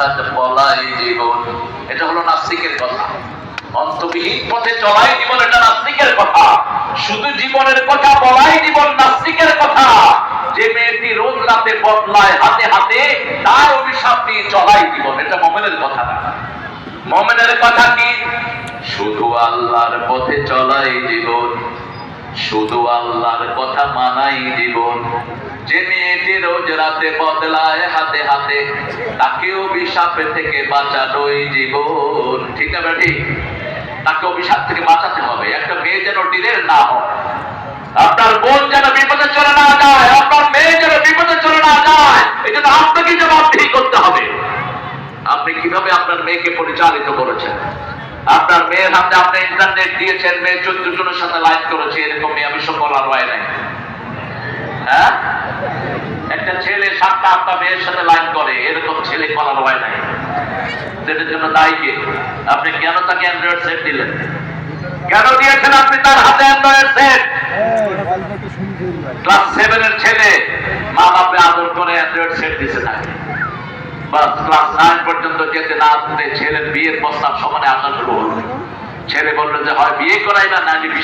অর্থাৎ বলাই জীবন, এটা হলো নাস্তিকের কথা। অন্তবিহীন পথে চলাই জীবন এটা নাস্তিকের কথা। শুধু জীবনের কথা বলাই জীবন নাস্তিকের কথা। যে মেয়েটি রোজ রাতে বদলায় হাতে হাতে, তার অভিশাপ নিয়ে চলাই জীবন, এটা মোমেনের কথা না। মোমেনের কথা কি? শুধু আল্লাহর পথে চলাই জীবন, শুধু আল্লাহর কথা মানাই জীবন। যে মেয়েটি রোজ বদলায় হাতে হাতে তাকে অভিশাপে থেকে বাঁচানোই জীবন। ঠিক না বেটি তাকে অভিশাপ থেকে বাঁচাতে হবে। একটা মেয়ে যেন ডিলের না হয়, আপনার বোন যেন বিপদে চলে না যায়, আপনার মেয়ে যেন বিপদে চলে না যায়, এই জন্য আপনাকে জবাবদিহি করতে হবে। আপনি কীভাবে আপনার মেয়েকে পরিচালিত করেছেন? আপনার মেয়ের হাতে আপনি ইন্টারনেট দিয়েছেন, মেয়ে চোদ্দ জনের সাথে লাইন করেছে, এরকম মেয়ে আমি সব বলার হয় নাই। হ্যাঁ? একটা ছেলে সাতটা, আটটা মেয়ের সাথে লাইন করে, এরকম ছেলে বলার হয় নাই। সেটার জন্য দায়ী কে? আপনি কেন তাকে অ্যান্ড্রয়েড সেট দিলেন? কেন দিয়েছেন আপনি তার হাতে অ্যান্ড্রয়েড সেট ক্লাস সেভেনের ছেলে মা বাপে আদর করে অ্যান্ড্রয়েড সেট দিছে তাকে। বাস ক্লাস নাইন পর্যন্ত যেতে না আসতে ছেলের বিয়ের প্রস্তাব সমানে আসা শুরু হলো ছেলে বলল যে, হয় বিয়ে করাই না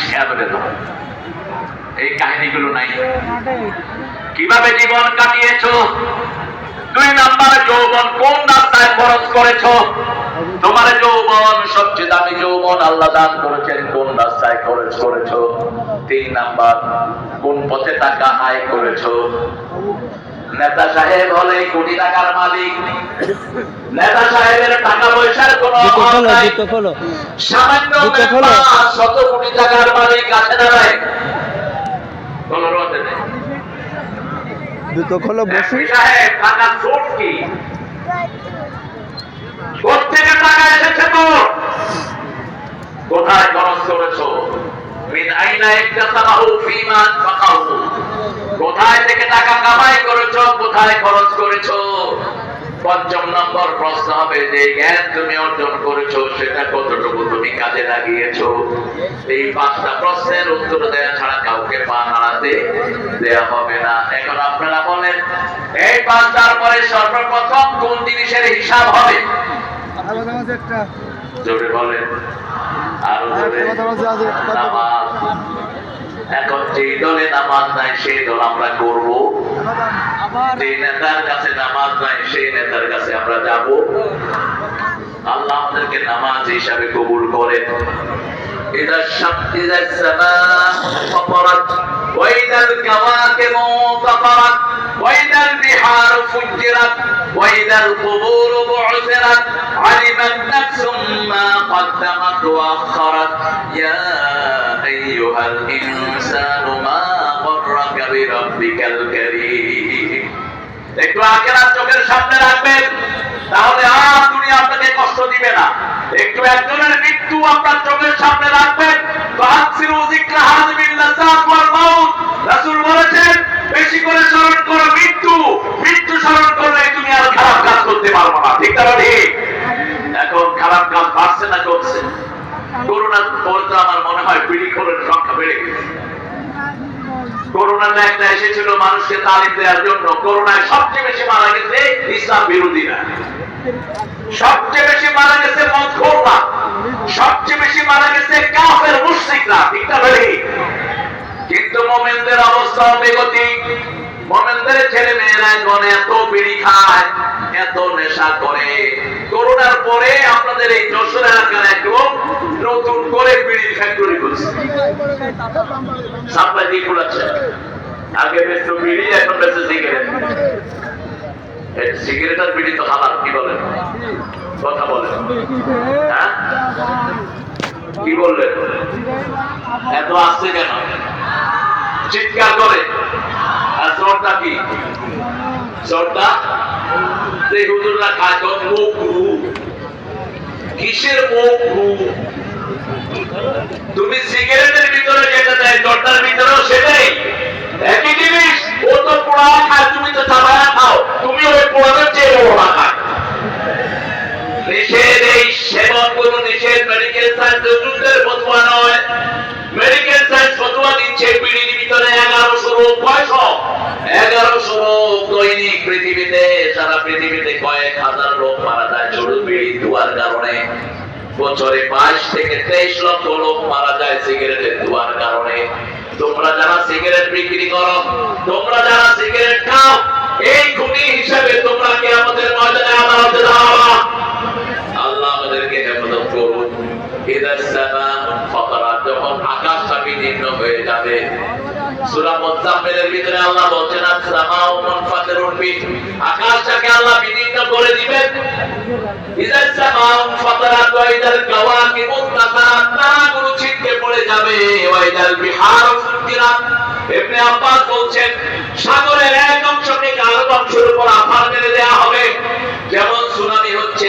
খেয়া বেড়ে দাও এই কাহিনীগুলো নাই। কীভাবে জীবন কাটিয়েছো? দুই নাম্বারে যৌবন কোন রাস্তায় খরচ করেছ? তোমার যৌবন সবচেয়ে দামি যৌবন আল্লাহ দান করেছেন কোন রাস্তায় খরচ করেছ? তিন নাম্বার কোন পথে টাকা আয় করেছ? নেতা সাহেব হলে কোটি টাকার মালিক। নেতা সাহেবের টাকা পয়সার কোন সামান্য শত কোটি টাকার মালিক আছে না নাই? কোনো রোদে নেই। জুতো খোলো বসু তো। কোথায় খরচ করেছ? মিন আইনা ইকতাসাবাহু ফীমা ফাকাহু। কোথায় থেকে টাকা কামাই করেছ? কোথায় খরচ করেছ? পঞ্চম নম্বর প্রশ্ন হবে যে জ্ঞান তুমি অর্জন করেছ সেটা কাজে লাগিয়েছো। এই পাঁচটা প্রশ্নের উত্তর দেওয়া ছাড়া কাউকে পা নাড়াতে দেওয়া হবে না। এখন আপনারা বলেন, এই পাঁচটার পরে সর্বপ্রথম কোন জিনিসের হিসাব হবে? জোরে বলেন। নামাজ। নাই, সেই আমরা করব। নেতার কাছে আমরা যাব। আল্লাহ আমাদেরকে নামাজ হিসাবে কবুল করেন إذا الشمس إذا السماء فطرت وإذا الكواكب انتفرت وإذا البحار فجرت وإذا القبور بعثرت علمت نفس ما قدمت وأخرت يا أيها الإنسان ما غرك بربك الكريم একটু আখেরাত চোখের সামনে রাখবেন, তাহলে আর দুনিয়া আপনাকে কষ্ট দিবে না। একটু একজনের মৃত্যু আপনার চোখের সামনে রাখবেন। বেশি করে মৃত্যু। তুমি আর খারাপ এখন খারাপ না পর আমার মনে হয় পিড়ি খোরের সংখ্যা বেড়ে গেছে। এসেছিল মানুষকে তালিম দেওয়ার জন্য। করোনায় সবচেয়ে বেশি মারা গেছে ইসলাম বিরোধীরা। সবচেয়ে বেশি মারা গেছে মদখোররা সবচেয়ে বেশি মারা গেছে কাফের কিন্তু মোমেনদের অবস্থা বেগতিক। মোমেনদের ছেলে মেয়েরা এখন এত বিড়ি খায়, এত নেশা করে। করোনার পরে আপনাদের এই যশোর এলাকার একদম নতুন করে বিড়ির ফ্যাক্টরি করছে সাপ্লাই দিয়ে খোলাচ্ছে। আগে বেচতো বিড়ি, এখন বেচে সিগারেট সিগারেট আর বিড়ি তো হালাল, কি বলেন? কথা বলেন। হ্যাঁ? কি বললেন? এত আসছে কেন? চিৎকার করে। আর জ্বরটা কি? জ্বরটা সেই হুজুররা খায় তো মুখ রু কিসের মুখ রু তুমি সিগারেটের ভিতরে যেটা দেয় জ্বরটার ভিতরেও সেটাই। একই জিনিস, ও তো পোড়া খায়, তুমি তো চাবায়া খাও। তুমি ওই পোড়ানোর চেয়ে পোড়া খায়। নিষেধ এই সেবনগুলো নিষেধ মেডিকেল সায়েন্স যুদ্ধের ফতোয়া নয়। মেডিকেল দিচ্ছে পিড়ির ভিতরে এগারোশো রোগ কয়শ? এগারোশো রোগ দৈনিক পৃথিবীতে, সারা পৃথিবীতে কয়েক হাজার লোক মারা বছরে বাইশ থেকে তেইশ লক্ষ লোক মারা যায় সিগারেটের ধোয়ার কারণে। তোমরা যারা সিগারেট বিক্রি করো, তোমরা যারা সিগারেট খাও, এই খুনি হিসেবে তোমরা কি আমাদের ময়দানে আদালতে দাঁড়াবা। আল্লাহ আমাদেরকে হেফাজত করুন। ইদার সামাম ফাতারাত যখন আকাশটা বিদীর্ণ হয়ে যাবে। বলছেন সাগরের এক অংশকে আরেক অংশের উপর আছাড় মেরে দেওয়া হবে। যেমন সুনামি হচ্ছে,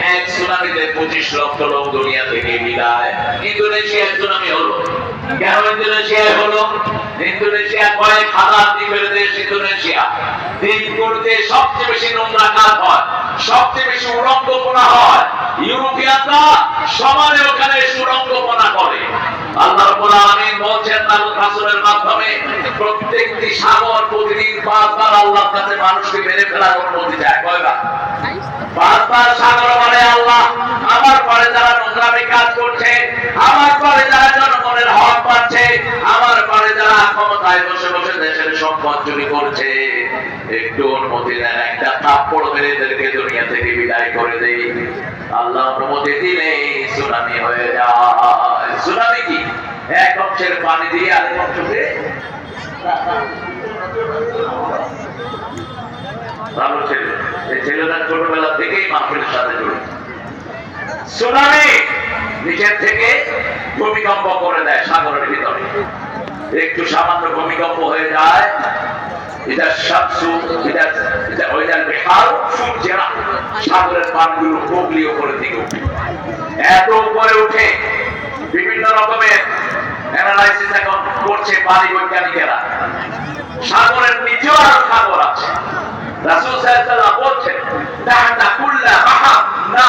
এক সুনামিতে পঁচিশ লক্ষ লোক দুনিয়া থেকে বিদায়। ইন্দোনেশিয়ার সুনামি হলো। নোংরা মাধ্যমে প্রত্যেকটি সাগর প্রতিদিন পাঁচবার কাছে মানুষকে মেরে ফেলার অনুমতি দেয়। পাঁচবার সাগর বলে আল্লাহ। আমার পরে যারা নোংরামি কাজ করছে, আমার পরে যারা জনগণের হক পাচ্ছে, আমার পরে যারা ক্ষমতায় বসে বসে দেশের সম্পদ চুরি করছে, একটু অনুমতি দেন, একটা থাপ্পড় মেরে এদেরকে দুনিয়া থেকে বিদায় করে দেই। আল্লাহ অনুমতি দিলে সুনামি হয়ে যায়। সুনামি কি? এক অংশের পানি দিয়ে আরেক অংশকে ভালো ছেলে। ছেলেটা ছোটবেলা থেকেই মাহফিলের সাথে জড়িত। সুনামি নিচের থেকে ভূমিকম্প করে দেয় সাগরের ভিতরে। একটু সামান্য ভূমিকম্প হয়ে যায়, এটা এটা এটা সাগরের পানগুলো করে দিকে এত উপরে উঠে বিভিন্ন রকমের অ্যানালাইসিস এখন করছে পানি বৈজ্ঞানিকেরা। সাগরের নিচেও আরও সাগর আছে। রাসূল আলাইহি বলছেন কুল্লা বাহার না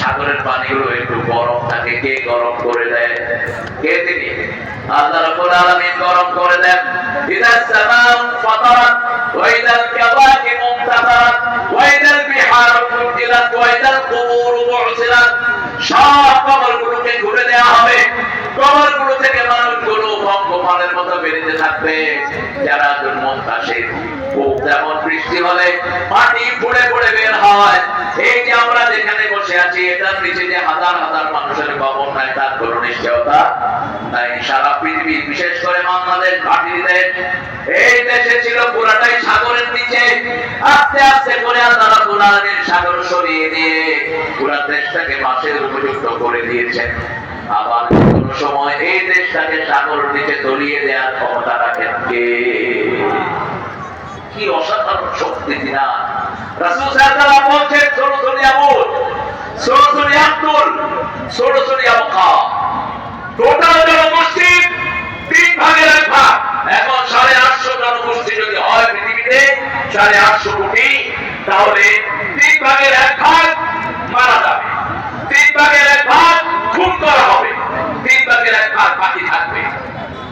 সাগরের পানিগুলো একটু গরম থাকে। কে গরম করে দেয়? কে তিনি? আল্লাহ রাব্বুল আলামিন গরম করে দেন। ইদা সামাউ ফাতারাত ওয়া ওয়া বিহার ফুজিরাত ওয়া কুবুর বু'সিরাত সব কবরগুলোকে ঘুরে দেওয়া হবে। কবরগুলো থেকে মানুষগুলো মতো বেরিয়ে থাকবে। যারা খুব যেমন বৃষ্টি হলে, মাটি পড়ে পড়ে বের হয়। এই যে আমরা যেখানে বসে আছি এটার নিচে যে হাজার হাজার মানুষের কবর নাই, তার কোনো নিশ্চয়তা তাই সারা পৃথিবী, বিশেষ করে বাংলাদেশ মাটিতে এই দেশে ছিল পুরাটাই সাগরের নিচে। আস্তে আস্তে করে আল্লাহ পুরাণের সাগর সরিয়ে দিয়ে পুরা দেশটাকে মাছের উপযুক্ত করে দিয়েছেন। আবার কোন সময় এই দেশটাকে সাগরের নিচে তলিয়ে দেওয়ার ক্ষমতা রাখেন কে? কি অসাধারণ শক্তি দিনা রাসূল সাল্লাল্লাহু বলছেন সরসরি আবুল সরসরি আব্দুল, সরসরি আবকা। টোটাল জনগোষ্ঠী তিন ভাগের এক ভাগ। এখন সাড়ে আটশো জনগোষ্ঠী যদি হয় পৃথিবীতে, সাড়ে আটশো কোটি, তাহলে তিন ভাগের এক ভাগ মারা যাবে। তিন ভাগের এক ভাগ খুন করা হবে। তিন ভাগের এক ভাগ বাকি থাকবে।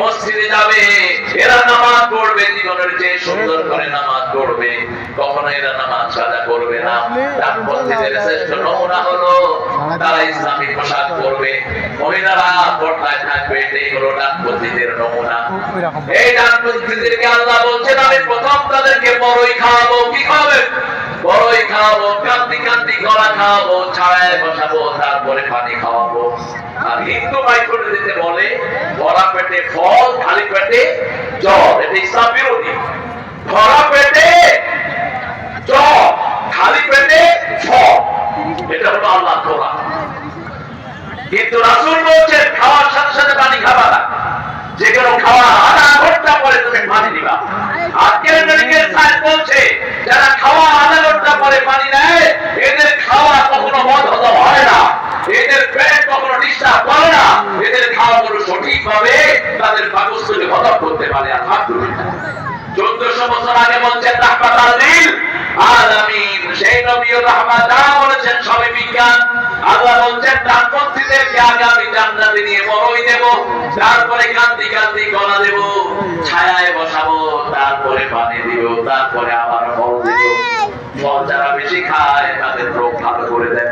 মসজিদে যাবে এরা নামাজ পড়বে জীবনের যে সুন্দর করে নামাজ পড়বে। কখনো এরা নামাজ সাজা করবে না। ডানপন্থীদের শ্রেষ্ঠ নমুনা হলো তারা ইসলামিক পোশাক পরবে। মহিলারা পর্দায় থাকবে এটাই হলো ডানপন্থীদের নমুনা। এই ডানপন্থীদেরকে আল্লাহ বলছেন আমি প্রথম তাদেরকে বড়ই খাওয়াবো কি খাওয়াবেন? বড়ই খাওয়াবো কান্দি কান্দি, গলা খাওয়াবো ছাড়ায় বসাবো, তারপরে পানি খাওয়াবো। আর হিন্দু ভাই করে দিতে বলে, ভরা পেটে ফল, খালি পেটে জল। এটা ইসলাম বিরোধী। ভরা পেটে জল, খালি পেটে ফল। এটা হলো আল্লাহ তোরা কিন্তু রাসুল বলছেন, খাওয়ার সাথে সাথে পানি খাবা না। যে কোনো খাওয়া পরে তুমি পানি দিবা। আজকের বলছে, যারা খাওয়া আধা ঘণ্টা পরে পানি নেয় এদের খাওয়া কখনো হজম হয় না। এদের পেট কখনো ডিস্টার্ব করে না। এদের খাওয়া গুলো সঠিক ভাবে তাদের পাকস্থলী হজম করতে পারে। আলহামদুলিল্লাহ। চোদ্দশো বছর আগে বলছেন সেই নবী বলেছেন সবই বিজ্ঞান। আল্লাহ বলছেন ডানপন্থীদেরকে আগে আমি জান্নাতে নিয়ে বড়ই দেব? তারপরে কান্দি কান্দি গলা দেব, ছায়ায় বসাবো, তারপরে পানি দিব, তারপরে আবার ফল দিব। ফল যারা বেশি খায়, তাদের রোগ ভালো করে দেন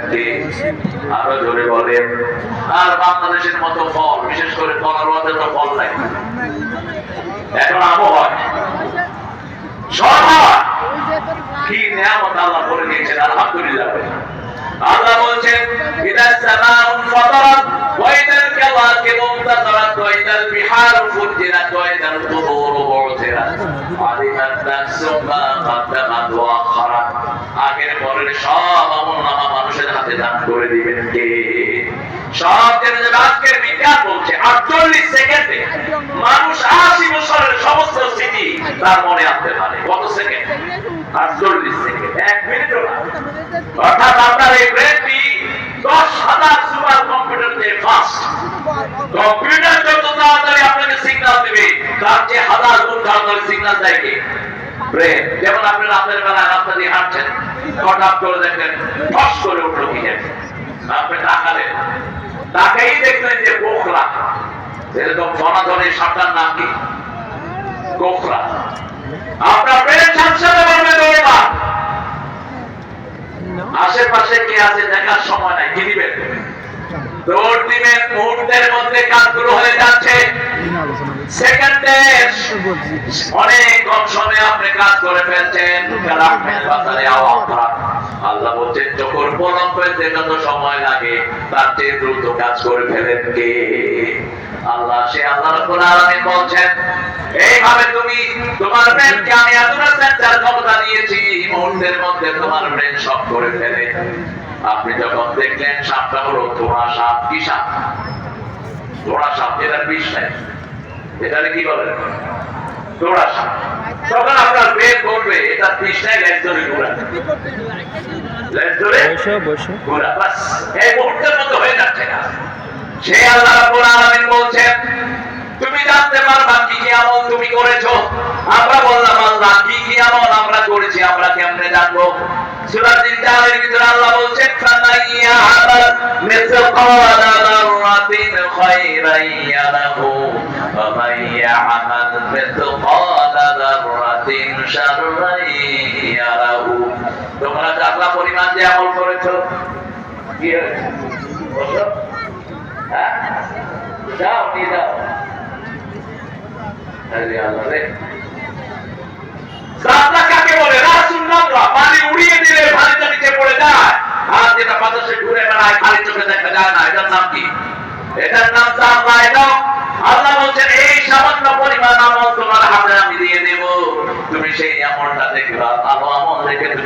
আরও জোরে বলেন। আর বাংলাদেশের মতো ফল, বিশেষ করে পনেরোতে তো ফল নাই। এখন সব হয় কি নিয়ামত আল্লাহ করে দিয়েছেন, আলহামদুলিল্লাহ। আল্লাহ বলছেন ইদা সামাউন ফাতারাত ওয়া ইদাল কাওয়াকিবু ইনতাসারাত ওয়া ইদাল বিহারু ফুজ্জিরাত ওয়া ইদাল কুবুরু বু'থিরাত আলিমাত নাফসুম মা ওয়া আখারাত আগের পরের সব আমলনামা মানুষের হাতে দান করে দিবেন কে? সব জেনে যাবে, আজকের বিজ্ঞান বলছে, আটচল্লিশ সেকেন্ডে মানুষ আশি বছরের সমস্ত স্মৃতি তার মনে আনতে পারে। কত সেকেন্ড? আটচল্লিশ সেকেন্ড এক মিনিটও না অর্থাৎ আপনার এই ব্রেনটি দশ হাজার সুপার কম্পিউটার দিয়ে ফাস্ট কম্পিউটার যত তাড়াতাড়ি আপনাকে সিগন্যাল দিবে তার যে হাজার গুণ তাড়াতাড়ি সিগন্যাল দেয় কে? ব্রেন। যেমন আপনি রাতের বেলা রাস্তা দিয়ে হাঁটছেন হঠাৎ করে দেখলেন ফস করে উঠল কি আপনি তাকালেন। তাকেই দেখলেন যে গোখরা এরকম ধনাধনের সাপটার নাম কি? গোখরা আপনার ব্রেন সাথে সাথে বলবে দৌড়বা আশেপাশে কে আছে দেখার সময় নাই, কি দিবেন? দৌড় দিবেন, মুহূর্তের মধ্যে হয়ে যাচ্ছে। সেকেন্ডে অনেক কম সময়ে আপনি কাজ করে ফেলছেন আল্লাহ বলছেন, যখন পলম হয়েছে, যত সময় লাগে, তার চেয়ে দ্রুত কাজ করে ফেলেন কে? আল্লাহ সে আল্লাহ রাব্বুল আলামিন বলছেন এইভাবে তুমি তোমার ব্রেনকে আমি এতটা সেন্সার ক্ষমতা দিয়েছি মুহূর্তের মধ্যে তোমার ব্রেন সব করে ফেলে। আপনি যখন দেখলেন সাপটা হলো ধোড়া সাপ কি সাপ? ধোড়া সাপ যেটার বিষ নাই। এটাকে কি বলেন ধোড়া সাপ। তখন আপনার ব্রেন বলবে এটা বিষ নাই ধরে ঘোরা। ঘোরা বাস। এই মুহূর্তের মতো হয়ে যাচ্ছে না। সে আল্লাহ রাব্বুল আলামিন বলছেন, তুমি জানতে পারবা কি কি আমল তুমি করেছ? আমরা বললাম, আল্লাহ, কি কি আমল আমরা করেছি, আমরা কেমনে জানব? তোমরা পরিমাণ যে আমল করেছ? যাও, নিয়ে বলে? রাসুল পানি উড়িয়ে দিলে পানিটা জমিতে পড়ে যায়। আর যেটা বাতাসে ঘুরে বেড়ায়, খালি চোখে দেখা যায় না। এটার নাম কি? এটার নাম জানলা আল্লাহ বলছেন এই সামান্য পরিমাণ আমল তোমার হাতে আমি দিয়ে দেব তুমি সেই আমলটা দেখবা ভালো আমল দেখে তুমি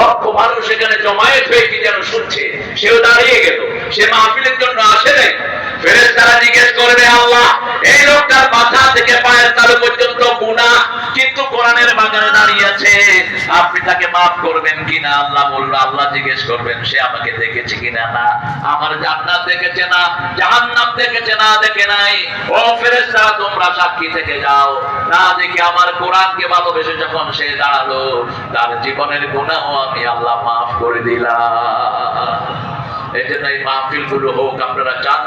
লক্ষ মানুষ এখানে জমায়েত যেন শুনছে। সেও দাঁড়িয়ে গেল। সে জন্য আসে নাই। জিজ্ঞেস করবে, আল্লাহ, এই লোকটার মাথা থেকে পায়ের তালু পর্যন্ত গুনাহ কিন্তু কোরআনের বাগানে দাঁড়িয়ে আছে। আপনি তাকে মাফ করবেন কিনা? আল্লাহ বলল, আল্লাহ জিজ্ঞেস করবেন, সে আমাকে দেখেছে কিনা? না। আমার জান্নাত দেখেছে না, জাহান্নাম দেখেছে না, দেখে নাই। ও ফেরেশতারা তোমরা সাক্ষী থেকে যাও। না দেখে আমার কোরআনকে ভালোবেসে যখন সে দাঁড়াল, তার জীবনের গুনাহ আমি আল্লাহ মাফ করে দিলাম। এই জন্য এই মাহফিলগুলো হোক আপনারা চান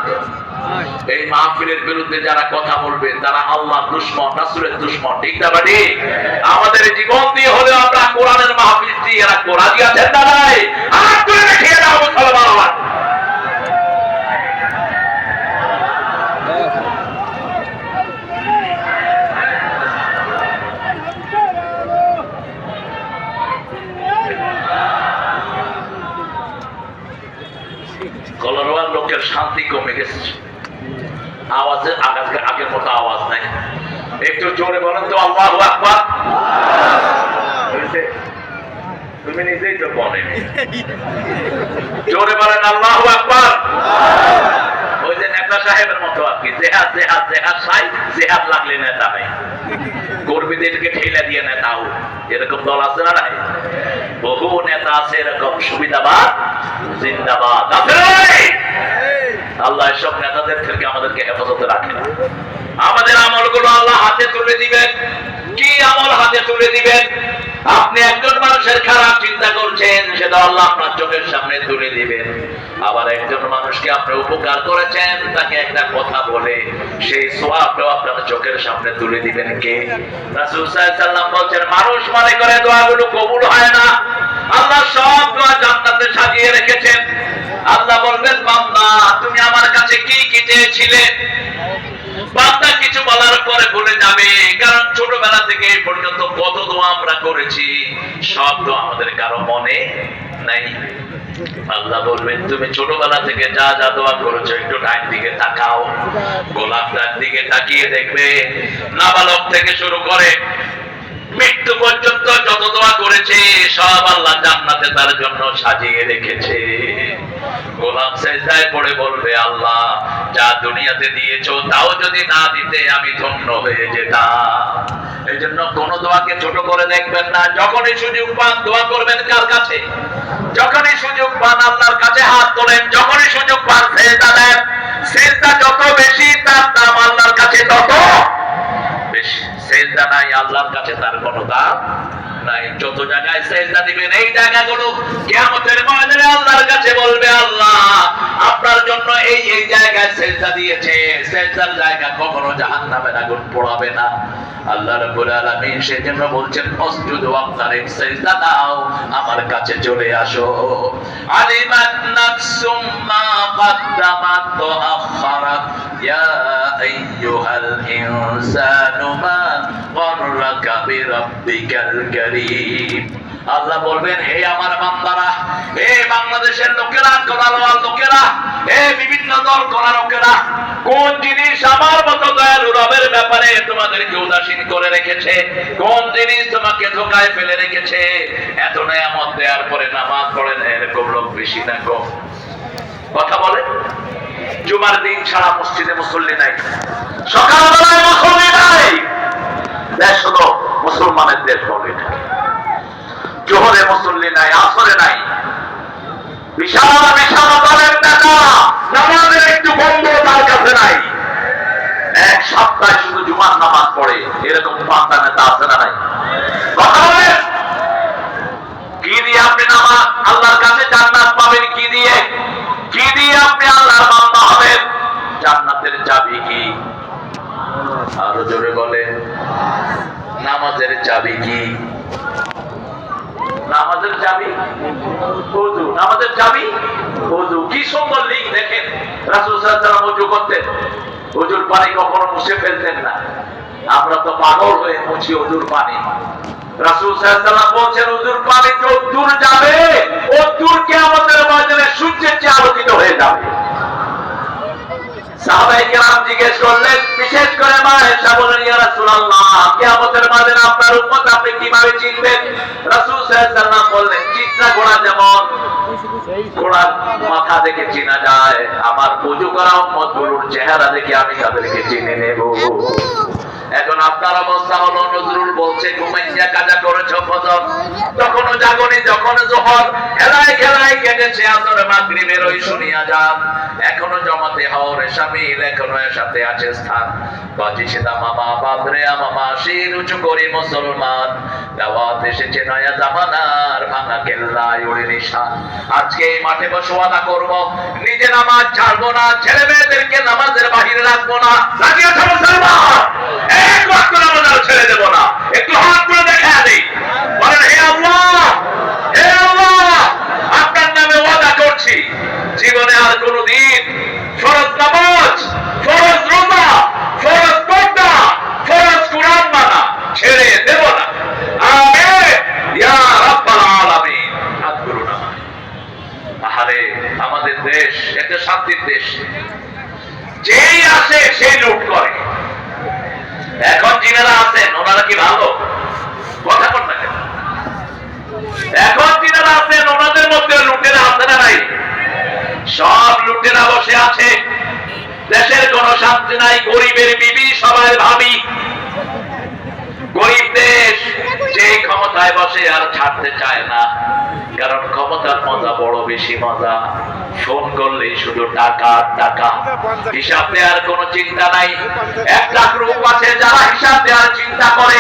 এই মাহফিলের বিরুদ্ধে যারা কথা বলবে তারা আল্লাহ দুশ্মন রাসুলের দুশ্মন ঠিক না বাড়ি আমাদের জীবন দিয়ে হলেও আমরা কোরআনের মাহফিল দিয়ে এরা কোরআনই আছেন না নাই আর তুলে দেখিয়ে দাও মুসলমান আমার কলরওয়ার লোকের শান্তি কমে গেছে আওয়াজের আগে আগের মতো আওয়াজ নাই একটু জোরে বলেন তো আল্লাহ আকবার হয়েছে? তুমি নিজেই তো বলেন জোরে বলেন আল্লাহ আকবার ওই যে নেতা সাহেবের মতো আর কি জেহাদ জেহাদ জেহাদ সাই জেহাদ লাগলে নেতা নাই কর্মীদেরকে ঠেলে দিয়ে নেতাও এরকম দল আছে না নাই বহু নেতা আছে এরকম সুবিধাবাদ? জিন্দাবাদ? আল্লাহ এসব নেতাদের থেকে আমাদেরকে হেফাজতে রাখে না। আমাদের আমলগুলো আল্লাহ হাতে তুলে দিবেন। কি আমল হাতে তুলে দিবেন? আপনি একজন মানুষের খারাপ চিন্তা করছেন, সেটা আল্লাহ আপনার চোখের সামনে তুলে দিবেন। আবার একজন মানুষকে আপনি উপকার করেছেন, তাকে একটা কথা বলে, সেই সোয়াবটাও আপনার চোখের সামনে তুলে দিবেন কে? রাসূল সাল্লাম বলছেন, মানুষ মনে করে দোয়াগুলো কবুল হয় না আল্লাহ সব দোয়া জান্নাতে সাজিয়ে রেখেছেন। আল্লাহ বলবেন, বান্দা, তুমি আমার কাছে কি কি চেয়েছিলে? বান্দা, কিছু বলার পরে ভুলে যাবে, কারণ ছোটবেলা থেকে এই পর্যন্ত কত দোয়া আমরা করেছি। সব দোয়া আমাদের কারও মনে নাই। আল্লাহ বলবেন, তুমি ছোটবেলা থেকে যা যা দোয়া করেছ, একটু ডান দিকে তাকাও, গোলাপটার দিকে তাকিয়ে দেখবে। নাবালক থেকে শুরু করে মৃত্যু পর্যন্ত যত দোয়া করেছে, সব আল্লাহ জান্নাতে তার জন্য সাজিয়ে রেখেছে। গোলাম সেজদায় পড়ে বলবে, আল্লাহ, যা দুনিয়াতে দিয়েছ, তাও যদি না দিতে আমি ধন্য হয়ে যেতাম। এই জন্য কোন দোয়াকে ছোট করে দেখবেন না। যখনই সুযোগ পান, দোয়া করবেন কার কাছে? যখনই সুযোগ পান, আল্লাহর কাছে হাত তোলেন। যখনই সুযোগ পান, সেজদা দেন। সেজদা যত বেশি, তার দাম আল্লাহর কাছে তত বেশি। সেজদা নাই, আল্লাহর কাছে তার কোনো দাম নাই। যত জায়গায় সেজদা দিবেন, এই জায়গাগুলো কিয়ামতের ময়দানে আল্লাহর কাছে বলবে আল্লাহ আপনার জন্য এই এই জায়গায় সেজদা দিয়েছে সেজদার জায়গা কখনো জাহান্নামের আগুন পোড়াবে না আল্লাহ রাব্বুল আলামিন সেজন্য বলছেন অসজুদু আপনারে সেজদা দাও আমার কাছে চলে আসো আলিমান নাফসুম মা قدمت وأخرت يا أيها الإنسان ما غرك بربك الكريم আল্লাহ বলবেন, হে আমার বান্দারা, হে বাংলাদেশের লোকেরা কোলালোয়ার লোকেরা, হে বিভিন্ন দল করা লোকেরা, কোন জিনিস আমার মতো দয়ালু রবের ব্যাপারে তোমাদেরকে উদাসীন করে রেখেছে? কোন জিনিস তোমাকে ধোকায় ফেলে রেখেছে? এত নেয়ামত দেওয়ার পরে নামাজ পড়ে না এরকম লোক বেশি না কম। কথা বলে? জুমার দিন ছাড়া মসজিদে মুসল্লি নাই। সকালবেলায় মুসল্লি নাই। দেশ হলো মুসলমানের দেশ বলে এটাকে জোহরে মুসল্লি নাই, আসরে নাই। বিশাল বিশাল দলের নেতা, নামাজের একটু বন্ধ তার কাছে নাই। এক সপ্তাহে শুধু জুমার নামাজ পড়ে, এরকম পান্তা নেতা আছে না নাই? কি দিয়ে আপনি নামাজ আল্লাহর কাছে জান্নাত পাবেন কি দিয়ে? কি দিয়ে আপনি আল্লাহর বান্দা হবেন? জান্নাতের চাবি কি? আরও জোরে বলেন, নামাজের চাবি কি? নামাজের চাবি? ওযু আমাদের চাবি? ওযু কি সুন্দর লিঙ্ক দেখেন। রাসূল সাল্লাল্লাহু আলাইহি ওযু করতেন। ওযুর পানি কখনো মুছে ফেলতেন না। আমরা তো পাগল হয়ে মুছি ওযুর পানি। রাসূল সাল্লাল্লাহু বলছেন ওযুর পানি যত যাবে ও দূর কিয়ামতের সূর্যের চেয়ে আলোকিত হয়ে যাবে। সাহাবাই জিজ্ঞেস করলেন, বিশেষ করে মা এসা বলেন রাসূলুল্লাহ, কিয়ামতের মাঝে আপনার উম্মত আপনি কীভাবে চিনবেন? রাসূল সাল্লাল্লাহু আলাইহি বললেন চিত্রা ঘোড়া যেমন, ঘোড়ার মাথা দেখে চেনা যায়, আমার পুজো করা উম্মতগুলোর চেহারা দেখে আমি তাদেরকে চিনে নেব। এখন আপনার অবস্থা হলো, নজরুল বলছে, ঘুমাইয়া কাজা করেছ ফজর। তখনও জাগনি যখন জোহর খেলায় খেলায় কেটেছে আসর মাগরিবের, ওই শুনিয়া যান। এখনও জমাতে হওয়ার সামিল এখনও সাথে আছে স্থান। বাজি সেদা মামা বাবরে মামা শির উঁচু করি মুসলমান। দাওয়াত এসেছে নয়া জামানার, ভাঙা কেল্লায় উড়ে নিশান। আজকে এই মাঠে বসে ওয়াদা করব নিজে নামাজ ছাড়বো না, ছেলে মেয়েদেরকে নামাজের বাহিরে রাখব না। লাগিয়েছে মুসলমান এক ওয়াক্ত নামাজ ছেড়ে দেবো না। একটু হাত করে দেখা দিই বলেন, হে আল্লাহ হে আল্লাহ, আপনার নামে ওয়াদা করছি। জীবনে আর কোনোদিন ফরজ নামাজ ফরজ রোজা ফরজ ফরজ মানা ছেড়ে দেব না। আমাদের দেশ একটা শান্তির দেশ। যেই আসে, সেই লুট করে। এখন যিনারা আছেন, ওনারা কি ভালো? কথা বল না? এখন যিনারা আছেন, ওনাদের মধ্যে লুটেরা আছে না নাই? সব লুটেরা বসে আছে। দেশের কোনো শান্তি নাই, গরিবের বিবি সবাই ভাবি। গরিব দেশ, যে ক্ষমতায় বসে আর ছাড়তে চায় না। কারণ ক্ষমতার মজা বড় বেশি মজা। ফোন করলেই শুধু টাকা টাকা। হিসাব দেওয়ার কোনো চিন্তা নাই। এক লাখ রূপ আছে, যারা হিসাব দেওয়ার চিন্তা করে,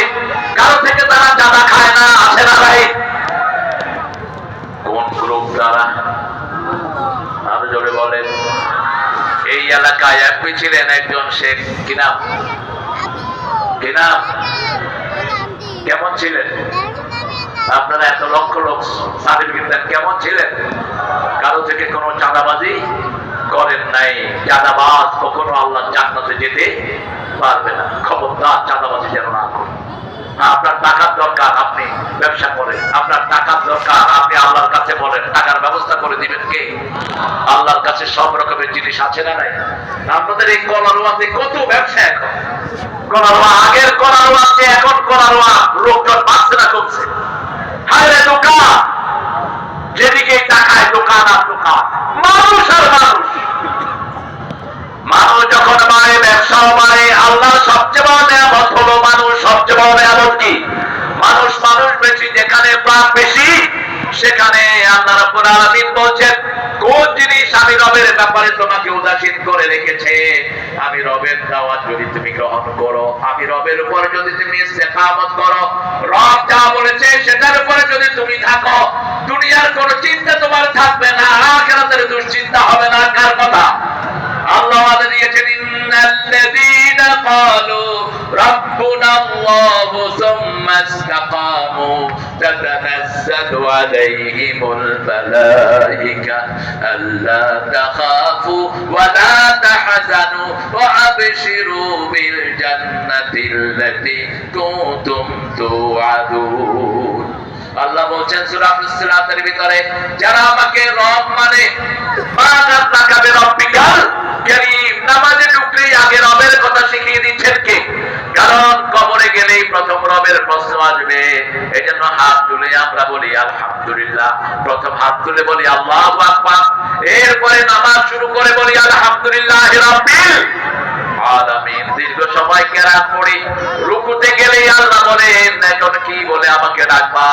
কারও থেকে তারা চাঁদা খায় না আছে না কোন গ্রুপ দ্বারা এই এলাকায় একই ছিলেন একজন শেখ কিনা কিনা কেমন ছিলেন? আপনারা এত লক্ষ লোক সার্টিফিকেট কেমন ছিলেন? কারও থেকে কোনো চাঁদাবাজি করেন নাই। চাঁদাবাজ কখনো আল্লাহ জান্নাতে যেতে পারবে না। খবরদার চাঁদাবাজি যেন না করেন আপনার টাকার দরকার, আপনি ব্যবসা করেন। আপনার টাকার দরকার, আপনি আল্লাহর কাছে বলেন, টাকার ব্যবস্থা করে দিবেন কে? আল্লাহর কাছে সব রকমের জিনিস আছে না নাই? আপনাদের এই কলারোয়াতে কত ব্যবসা এখন? আগের এখন লোকজন না দোকান! যেদিকে টাকায় দোকান আর দোকান। মানুষ আর মানুষ। মানুষ যখন মারে ব্যবসাও মারে আল্লাহ সবচেয়ে সেখানে আল্লাহ রাব্বুল আলামিন বলছেন, কোন জিনিস আমি রবের ব্যাপারে তোমাকে উদাসীন করে রেখেছে? আমি রবের দাওয়াত যদি তুমি গ্রহণ করো, আমি রবের উপর যদি তুমি ইস্তেকামত করো, রব যা বলেছে সেটার উপরে যদি তুমি থাকো, দুনিয়ার কোনো চিন্তা তোমার থাকবে না আখিরাতের দুশ্চিন্তা হবে না, কার কথা? আল্লাহ আমাদের দিয়েছেন ইন্নাল্লাযীনা ক্বালু রাব্বুনা আল্লাহু সুম্মা ইসতাকামু তাতানাজ্জালু আলাইহিমুল মালায়েকা আল্লা তাখাফু ওয়া লা তাহজানু ওয়া আবশিরু বিল জান্নাতিল্লাতী কুনতুম তুআদুন আল্লাহ বলছেন, সূরা ফুসিলাতের ভিতরে, যারা আমাকে রব মানে আকবার। এরপরে নামাজ শুরু করে বলি, আলহামদুলিল্লাহ আলামিন, দীর্ঘ সময় কেরাত পড়ি, রুকুতে গেলেই আল্লাহ বলেন, এখন কি বলে আমাকে ডাকবা?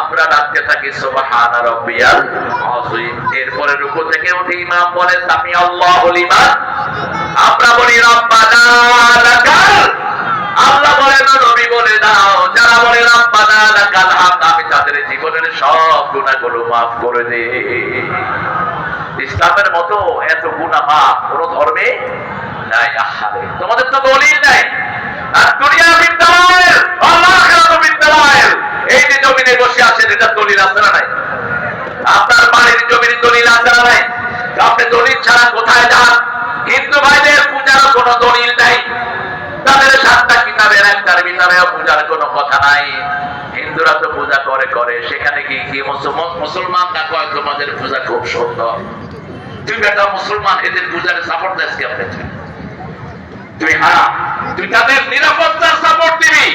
আমরা ডাকতে থাকি, সুবহান রাব্বিয়াল আযীম। এরপরে রুকু থেকে উঠে ইমাম বলেন সামি আল্লাহু লিমান। আমরা বলি, রব্বানা লাকাল। আল্লাহ বলেন, নবী বলে দাও। যারা বলে, রব্বানা লাকাল হামদ, আমি তাদের জীবনের সব গুনাহগুলো maaf করে দে ইসলামের মতো এত গুনাহ মাফ কোন ধর্মে তোমাদের তো দলিল নাই। আর দুনিয়া বিদ্যালয়ের আল্লাহ এই যে জমিনে বসে আছেন এটা দলিল আছে না নাই? আপনার বাড়ির জমির দলিল আছে না নাই? আপনি দলিল ছাড়া কোথায় যান? হিন্দু ভাইদের পূজার কোনো দলিল নাই। তাদের সাতটা কিতাবের, একটার ভিতরে পূজার কোনো কথা নাই। হিন্দুরা তো পূজা করে করে। সেখানে কি কি মুসলমান মুসলমানরা কয় তোমাদের পূজা খুব সুন্দর। তুই বেটা মুসলমান, এদের পূজার সাপোর্ট দেশ কেমন তুমি হারা তুই তাদের নিরাপত্তার সাপোর্ট দিবি।